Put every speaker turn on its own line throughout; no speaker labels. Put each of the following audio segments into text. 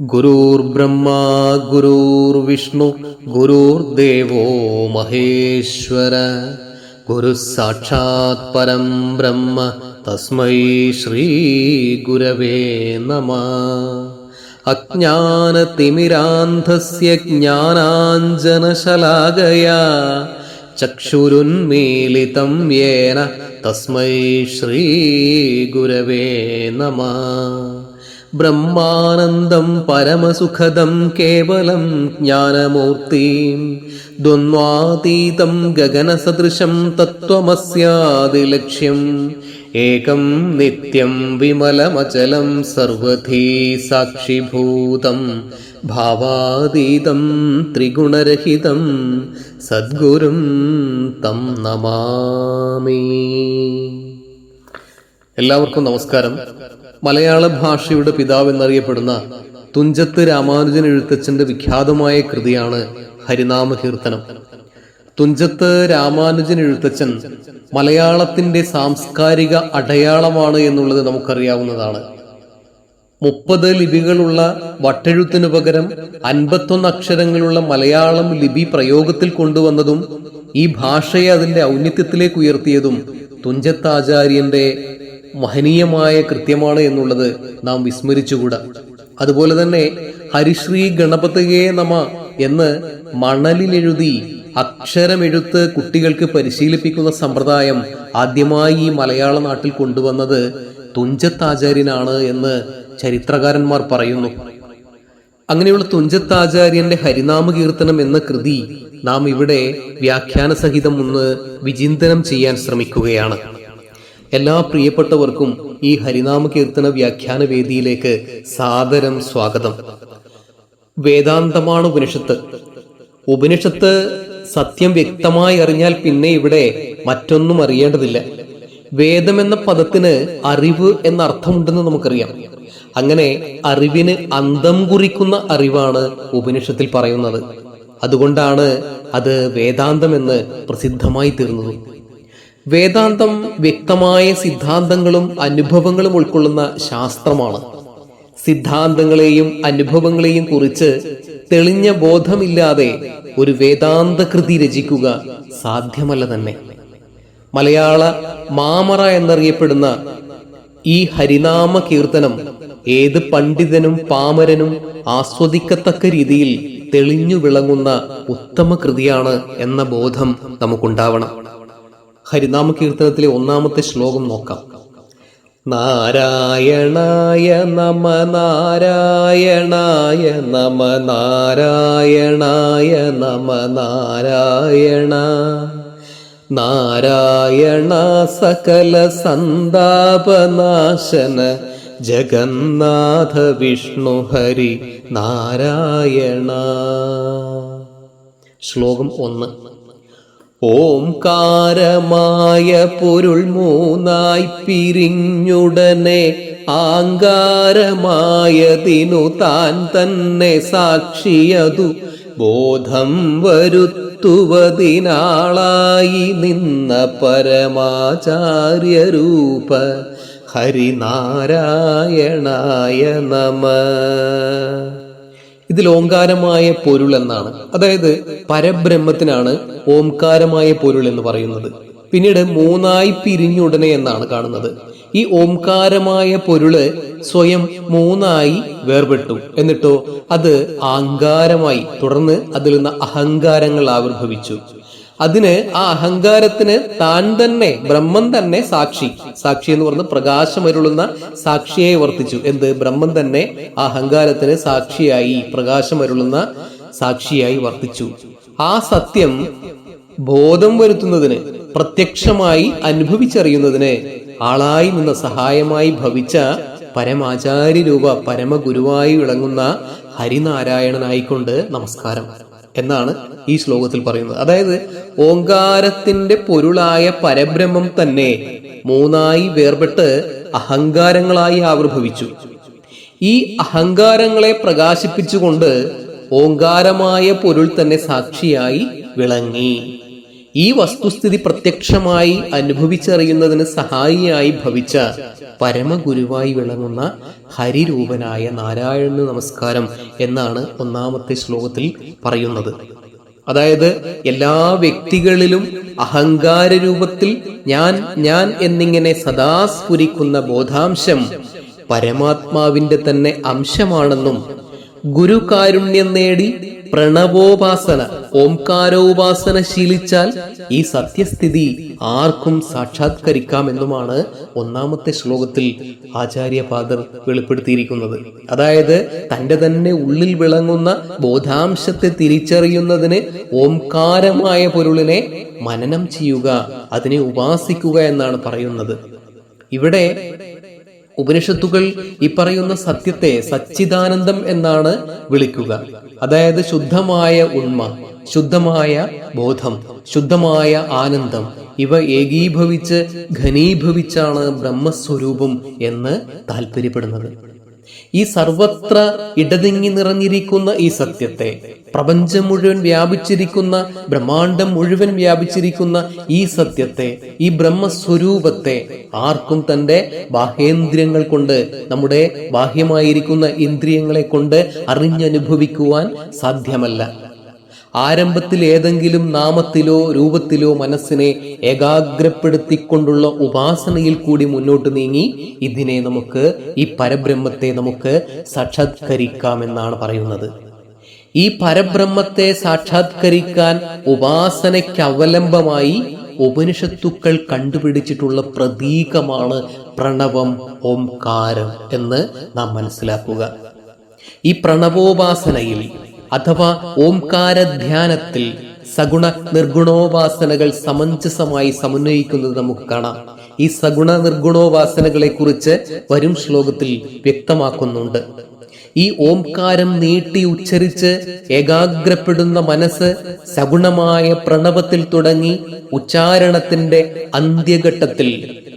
ഗുരുർബ്രഹ്മാ ഗുരുർവിഷ്ണു ഗുരുർദേവോ മഹേശ്വര. ഗുരു സാക്ഷാത് പരം ബ്രഹ്മ തസ്മൈ ശ്രീ ഗുരവേ നമ. അജ്ഞാനതിമിരാന്ധസ്യ ജ്ഞാനാഞ്ജനശലാകയാ ചക്ഷുരുന്മീലിതം യേന തസ്മൈ ശ്രീ ഗുരവേ നമ. ബ്രഹ്മാനന്ദം പരമസുഖദം കേവലം ജ്ഞാനമൂർത്തി. ദ്വന്ദ്വാതീതം ഗഗനസദൃശം തത്വമസ്യാദിലക്ഷ്യം. ഏകം നിത്യം വിമലമചലം സർവധീ സാക്ഷിഭൂതം. ഭാവാതീതം ത്രിഗുണരഹിതം സദ്ഗുരും തം നമാമി. എല്ലാവർക്കും നമസ്കാരം. മലയാള ഭാഷയുടെ പിതാവ് എന്നറിയപ്പെടുന്ന തുഞ്ചത്ത് രാമാനുജൻ എഴുത്തച്ഛന്റെ വിഖ്യാതമായ കൃതിയാണ് ഹരിനാമ കീർത്തനം തുഞ്ചത്ത് രാമാനുജൻ എഴുത്തച്ഛൻ മലയാളത്തിന്റെ സാംസ്കാരിക അടയാളമാണ് എന്നുള്ളത് നമുക്കറിയാവുന്നതാണ്. മുപ്പത് ലിപികളുള്ള വട്ടെഴുത്തിനു പകരം അൻപത്തൊന്ന് അക്ഷരങ്ങളുള്ള മലയാളം ലിപി പ്രയോഗത്തിൽ കൊണ്ടുവന്നതും ഈ ഭാഷയെ അതിന്റെ ഔന്നിത്യത്തിലേക്ക് ഉയർത്തിയതും തുഞ്ചത്താചാര്യന്റെ മഹനീയമായ കൃത്യമാണ് എന്നുള്ളത് നാം വിസ്മരിച്ചുകൂടാ. അതുപോലെ തന്നെ ഹരിശ്രീ ഗണപതയെ നമ എന്ന് മണലിലെഴുതി അക്ഷരമെഴുത്ത് കുട്ടികൾക്ക് പരിശീലിപ്പിക്കുന്ന സമ്പ്രദായം ആദ്യമായി ഈ മലയാള നാട്ടിൽ കൊണ്ടുവന്നത് തുഞ്ചത്താചാര്യനാണ് എന്ന് ചരിത്രകാരന്മാർ പറയുന്നു. അങ്ങനെയുള്ള തുഞ്ചത്താചാര്യന്റെ ഹരിനാമ കീർത്തനം എന്ന കൃതി നാം ഇവിടെ വ്യാഖ്യാന സഹിതം ഒന്ന് വിചിന്തനം ചെയ്യാൻ ശ്രമിക്കുകയാണ്. എല്ലാ പ്രിയപ്പെട്ടവർക്കും ഈ ഹരിനാമ കീർത്തന വ്യാഖ്യാന വേദിയിലേക്ക് സാദരം സ്വാഗതം. വേദാന്തമാണ് ഉപനിഷത്ത്. ഉപനിഷത്ത് സത്യം വ്യക്തമായി അറിഞ്ഞാൽ പിന്നെ ഇവിടെ മറ്റൊന്നും അറിയേണ്ടതില്ല. വേദം എന്ന പദത്തിന് അറിവ് എന്ന അർത്ഥമുണ്ടെന്ന് നമുക്കറിയാം. അങ്ങനെ അറിവിന് അന്തം കുറിക്കുന്ന അറിവാണ് ഉപനിഷത്തിൽ പറയുന്നത്. അതുകൊണ്ടാണ് അത് വേദാന്തം എന്ന് പ്രസിദ്ധമായി തീർന്നത്. വേദാന്തം വ്യക്തമായ സിദ്ധാന്തങ്ങളും അനുഭവങ്ങളും ഉൾക്കൊള്ളുന്ന ശാസ്ത്രമാണ്. സിദ്ധാന്തങ്ങളെയും അനുഭവങ്ങളെയും കുറിച്ച് തെളിഞ്ഞ ബോധമില്ലാതെ ഒരു വേദാന്ത കൃതി രചിക്കുക സാധ്യമല്ല തന്നെ. മലയാള മാമറ എന്നറിയപ്പെടുന്ന ഈ ഹരിനാമ കീർത്തനം ഏത് പണ്ഡിതനും പാമരനും ആസ്വദിക്കത്തക്ക രീതിയിൽ തെളിഞ്ഞു വിളങ്ങുന്ന ഉത്തമ കൃതിയാണ് എന്ന ബോധം നമുക്കുണ്ടാവണം. ഹരിനാമ കീർത്തനത്തിലെ ഒന്നാമത്തെ ശ്ലോകം നോക്കാം. നാരായണായ നമ നാരായണായ നമ നാരായണായ നമ നാരായണ. നാരായണ സകല സന്താപനാശന ജഗന്നാഥ വിഷ്ണു ഹരി നാരായണ. ശ്ലോകം ഒന്ന്. ഓംകാരമായ പൊരുൾ മൂന്നായി പിരിഞ്ഞുടനെ ആങ്കാരമായതിനു താൻ തന്നെ സാക്ഷിയതു. ബോധം വരുത്തുവതിനാളായി നിന്ന പരമാചാര്യരൂപ ഹരിനാരായണായ നമ. ഇതിൽ ഓങ്കാരമായ പൊരുൾ എന്നാണ്. അതായത് പരബ്രഹ്മത്തിനാണ് ഓംകാരമായ പൊരുൾ എന്ന് പറയുന്നത്. പിന്നീട് മൂന്നായി പിരിഞ്ഞുടനെ എന്നാണ് കാണുന്നത്. ഈ ഓംകാരമായ പൊരുൾ സ്വയം മൂന്നായി വേർപെട്ടു. എന്നിട്ടോ അത് അഹങ്കാരമായി തുടർന്ന് അതിൽ നിന്ന് അഹങ്കാരങ്ങൾ ആവിർഭവിച്ചു. അതിന് ആ അഹങ്കാരത്തിന് താൻ തന്നെ ബ്രഹ്മം തന്നെ സാക്ഷി. സാക്ഷി എന്ന് പറഞ്ഞ് പ്രകാശമരുളുന്ന സാക്ഷിയെ വർത്തിച്ചു. എന്ത്? ബ്രഹ്മം തന്നെ ആ അഹങ്കാരത്തിന് സാക്ഷിയായി പ്രകാശമരുളുന്ന സാക്ഷിയായി വർത്തിച്ചു. ആ സത്യം ബോധം വരുത്തുന്നതിന് പ്രത്യക്ഷമായി അനുഭവിച്ചറിയുന്നതിന് ആളായി നിന്ന് സഹായമായി ഭവിച്ച പരമാചാര്യ രൂപ പരമഗുരുവായി വിളങ്ങുന്ന ഹരിനാരായണനായിക്കൊണ്ട് നമസ്കാരം. എന്നാണ് ഈ ശ്ലോകത്തിൽ പറയുന്നത്. അതായത് ഓങ്കാരത്തിന്റെ പൊരുളായ പരബ്രഹ്മം തന്നെ മൂന്നായി വേർപെട്ട് അഹങ്കാരങ്ങളായി ആവിർഭവിച്ചു. ഈ അഹങ്കാരങ്ങളെ പ്രകാശിപ്പിച്ചുകൊണ്ട് ഓങ്കാരമായ പൊരുൾ തന്നെ സാക്ഷിയായി വിളങ്ങി. ഈ വസ്തുസ്ഥിതി പ്രത്യക്ഷമായി അനുഭവിച്ചറിയുന്നതിന് സഹായിയായി ഭവിച്ച പരമഗുരുവായി വിളങ്ങുന്ന ഹരിരൂപനായ നാരായണന് നമസ്കാരം എന്നാണ് ഒന്നാമത്തെ ശ്ലോകത്തിൽ പറയുന്നത്. അതായത് എല്ലാ വ്യക്തികളിലും അഹങ്കാര രൂപത്തിൽ ഞാൻ ഞാൻ എന്നിങ്ങനെ സദാ സ്ഫുരിക്കുന്ന ബോധാംശം പരമാത്മാവിന്റെ തന്നെ അംശമാണെന്നും ഗുരുകാരുണ്യം നേടി പ്രണവോപാസന ഓംകാരോപാസന ശീലിച്ചാൽ ഈ സത്യസ്ഥിതി ആർക്കും സാക്ഷാത്കരിക്കാമെന്നുമാണ് ഒന്നാമത്തെ ശ്ലോകത്തിൽ ആചാര്യപാദർ വെളിപ്പെടുത്തിയിരിക്കുന്നത്. അതായത് തന്റെ തന്നെ ഉള്ളിൽ വിളങ്ങുന്ന ബോധാംശത്തെ തിരിച്ചറിയുന്നതിന് ഓംകാരമായ പൊരുളിനെ മനനം ചെയ്യുക അതിനെ ഉപാസിക്കുക എന്നാണ് പറയുന്നത്. ഇവിടെ ഉപനിഷത്തുകൾ ഈ പറയുന്ന സത്യത്തെ സച്ചിദാനന്ദം എന്നാണ് വിളിക്കുക. അതായത് ശുദ്ധമായ ഉണ്മ ശുദ്ധമായ ബോധം ശുദ്ധമായ ആനന്ദം. ഇവ ഏകീഭവിച്ച് ഘനീഭവിച്ചാണ് ബ്രഹ്മസ്വരൂപം എന്ന് താല്പര്യപ്പെടുന്നത് ഈ സർവത്ര ഇടതിങ്ങി നിറഞ്ഞിരിക്കുന്ന ഈ സത്യത്തെ പ്രപഞ്ചം മുഴുവൻ വ്യാപിച്ചിരിക്കുന്ന ബ്രഹ്മാണ്ടം മുഴുവൻ വ്യാപിച്ചിരിക്കുന്ന ഈ സത്യത്തെ ഈ ബ്രഹ്മസ്വരൂപത്തെ ആർക്കും തന്റെ ബാഹ്യേന്ദ്രിയങ്ങൾ കൊണ്ട് നമ്മുടെ ബാഹ്യമായിരിക്കുന്ന ഇന്ദ്രിയങ്ങളെ കൊണ്ട് അറിഞ്ഞനുഭവിക്കുവാൻ സാധ്യമല്ല. ആരംഭത്തിൽ ഏതെങ്കിലും നാമത്തിലോ രൂപത്തിലോ മനസ്സിനെ ഏകാഗ്രപ്പെടുത്തിക്കൊണ്ടുള്ള ഉപാസനയിൽ കൂടി മുന്നോട്ട് നീങ്ങി ഇതിനെ നമുക്ക് ഈ പരബ്രഹ്മത്തെ നമുക്ക് സാക്ഷാത്കരിക്കാമെന്നാണ് പറയുന്നത്. ഈ പരബ്രഹ്മത്തെ സാക്ഷാത്കരിക്കാൻ ഉപാസനയ്ക്ക് അവലംബമായി ഉപനിഷത്തുക്കൾ കണ്ടുപിടിച്ചിട്ടുള്ള പ്രതീകമാണ് പ്രണവം ഓംകാരം എന്ന് നാം മനസ്സിലാക്കുക. ഈ പ്രണവോപാസനയിൽ അഥവാ ഓംകാര ധ്യാനത്തിൽ സഗുണ നിർഗുണോപാസനകൾ സമഞ്ജസമായി സമന്വയിക്കുന്നത് നമുക്ക് കാണാം. ഈ സഗുണ നിർഗുണോപാസനകളെ കുറിച്ച് വരും ശ്ലോകത്തിൽ വ്യക്തമാക്കുന്നുണ്ട്. ഈ ഓംകാരം നീട്ടി ഉച്ചരിച്ച് ഏകാഗ്രപ്പെടുന്ന മനസ്സ് സഗുണമായ പ്രണവത്തിൽ തുടങ്ങി ഉച്ചാരണത്തിന്റെ അന്ത്യഘട്ടത്തിൽ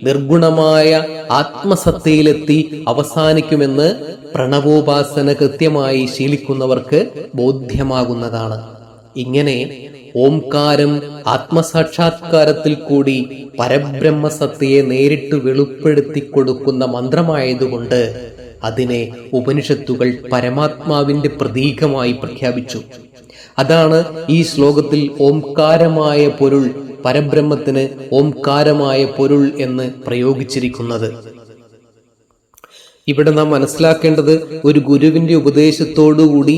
നിർഗുണമായ ആത്മസത്തയിലെത്തി അവസാനിക്കുമെന്ന് പ്രണവോപാസന കൃത്യമായി ശീലിക്കുന്നവർക്ക് ബോധ്യമാകുന്നതാണ്. ഇങ്ങനെ ഓംകാരം ആത്മസാക്ഷാത്കാരത്തിൽ കൂടി പരബ്രഹ്മസത്തയെ നേരിട്ട് വെളിപ്പെടുത്തി കൊടുക്കുന്ന മന്ത്രമായതുകൊണ്ട് അതിനെ ഉപനിഷത്തുകൾ പരമാത്മാവിന്റെ പ്രതീകമായി പ്രഖ്യാപിച്ചു. അതാണ് ഈ ശ്ലോകത്തിൽ ഓംകാരമായ പൊരുൾ പരബ്രഹ്മത്തിന് ഓംകാരമായ പൊരുൾ എന്ന് പ്രയോഗിച്ചിരിക്കുന്നത്. ഇവിടെ നാം മനസ്സിലാക്കേണ്ടത് ഒരു ഗുരുവിന്റെ ഉപദേശത്തോടുകൂടി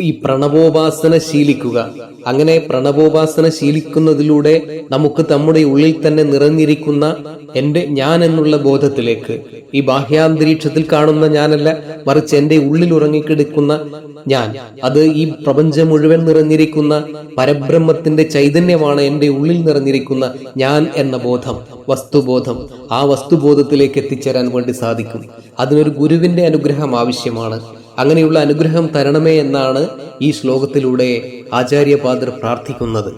ഈ പ്രണവോപാസന ശീലിക്കുക. അങ്ങനെ പ്രണവോപാസന ശീലിക്കുന്നതിലൂടെ നമുക്ക് നമ്മുടെ ഉള്ളിൽ തന്നെ നിറഞ്ഞിരിക്കുന്ന എന്റെ ഞാൻ എന്നുള്ള ബോധത്തിലേക്ക് ഈ ബാഹ്യാന്തരീക്ഷത്തിൽ കാണുന്ന ഞാനല്ല മറിച്ച് എന്റെ ഉള്ളിൽ ഉറങ്ങിക്കിടക്കുന്ന ഞാൻ. അത് ഈ പ്രപഞ്ചം മുഴുവൻ നിറഞ്ഞിരിക്കുന്ന പരബ്രഹ്മത്തിന്റെ ചൈതന്യമാണ് എന്റെ ഉള്ളിൽ നിറഞ്ഞിരിക്കുന്ന ഞാൻ എന്ന ബോധം വസ്തുബോധം. ആ വസ്തുബോധത്തിലേക്ക് എത്തിച്ചേരാൻ വേണ്ടി സാധിക്കും. അതിനൊരു ഗുരുവിന്റെ അനുഗ്രഹം ആവശ്യമാണ്. അങ്ങനെയുള്ള അനുഗ്രഹം തരണമേ എന്നാണ് ഈ ശ്ലോകത്തിലൂടെ ആചാര്യപാദർ പ്രാർത്ഥിക്കുന്നത്.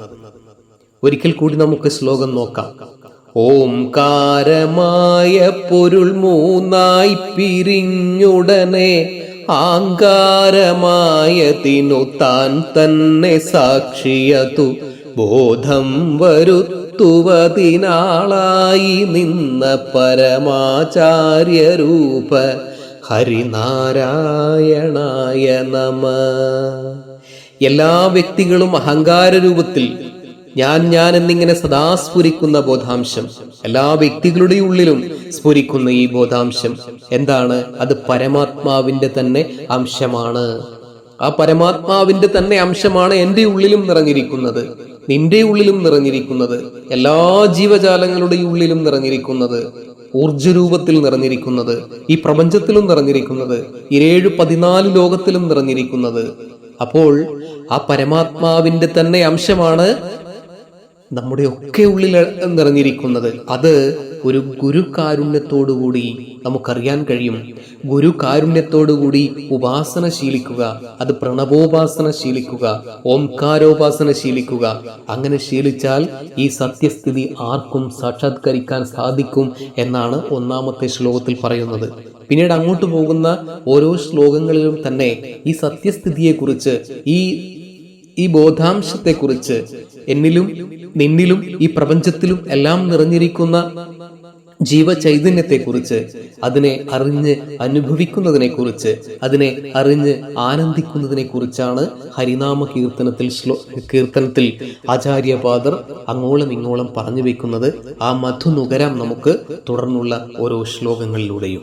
ഒരിക്കൽ കൂടി നമുക്ക് ശ്ലോകം നോക്കാം. ഓംകാരമായ പൊരുൾ മൂന്നായി പിരിഞ്ഞുടനെ ആങ്കാരമായതിനു താൻ തന്നെ സാക്ഷിയതു. ബോധം വരുത്തുവതിനാളായി നിന്ന പരമാചാര്യരൂപ ഹരിനാരായണായ നമ. എല്ലാ വ്യക്തികളും അഹങ്കാര രൂപത്തിൽ ഞാൻ ഞാൻ എന്നിങ്ങനെ സദാ സ്ഫുരിക്കുന്ന ബോധാംശം. എല്ലാ വ്യക്തികളുടെ ഉള്ളിലും സ്ഫുരിക്കുന്ന ഈ ബോധാംശം. എന്താണ്? അത് പരമാത്മാവിന്റെ തന്നെ അംശമാണ്. ആ പരമാത്മാവിന്റെ തന്നെ അംശമാണ് എന്റെ ഉള്ളിലും നിറഞ്ഞിരിക്കുന്നത്. നിന്റെ ഉള്ളിലും നിറഞ്ഞിരിക്കുന്നത്. എല്ലാ ജീവജാലങ്ങളുടെ ഉള്ളിലും നിറഞ്ഞിരിക്കുന്നത്. ഊർജരൂപത്തിൽ നിറഞ്ഞിരിക്കുന്നത് ഈ പ്രപഞ്ചത്തിലും നിറഞ്ഞിരിക്കുന്നത് ഇരേഴ് പതിനാല് ലോകത്തിലും നിറഞ്ഞിരിക്കുന്നത്. അപ്പോൾ ആ പരമാത്മാവിന്റെ തന്നെ അംശമാണ് നമ്മുടെ ഒക്കെ ഉള്ളിൽ നിറഞ്ഞിരിക്കുന്നത്. അത് ഒരു ഗുരു കാരുണ്യത്തോടുകൂടി നമുക്കറിയാൻ കഴിയും. ഗുരു കാരുണ്യത്തോടുകൂടി ഉപാസന ശീലിക്കുക അത് പ്രണവോപാസന ശീലിക്കുക ഓംകാരോപാസന ശീലിക്കുക. അങ്ങനെ ശീലിച്ചാൽ ഈ സത്യസ്ഥിതി ആർക്കും സാക്ഷാത്കരിക്കാൻ സാധിക്കും എന്നാണ് ഒന്നാമത്തെ ശ്ലോകത്തിൽ പറയുന്നത്. പിന്നീട് അങ്ങോട്ട് പോകുന്ന ഓരോ ശ്ലോകങ്ങളിലും തന്നെ ഈ സത്യസ്ഥിതിയെക്കുറിച്ച് ഈ ഈ ബോധാംശത്തെക്കുറിച്ച് എന്നിലും നിന്നിലും ഈ പ്രപഞ്ചത്തിലും എല്ലാം നിറഞ്ഞിരിക്കുന്ന ജീവചൈതന്യത്തെക്കുറിച്ച് അതിനെ അറിഞ്ഞ് അനുഭവിക്കുന്നതിനെ കുറിച്ച് അതിനെ അറിഞ്ഞ് ആനന്ദിക്കുന്നതിനെ കുറിച്ചാണ് ഹരിനാമ കീർത്തനത്തിൽ ശ്ലോ കീർത്തനത്തിൽ ആചാര്യപാദർ അങ്ങോളം ഇങ്ങോളം പറഞ്ഞു വെക്കുന്നത്. ആ മധു നുകരാം നമുക്ക് തുടർന്നുള്ള ഓരോ ശ്ലോകങ്ങളിലൂടെയും.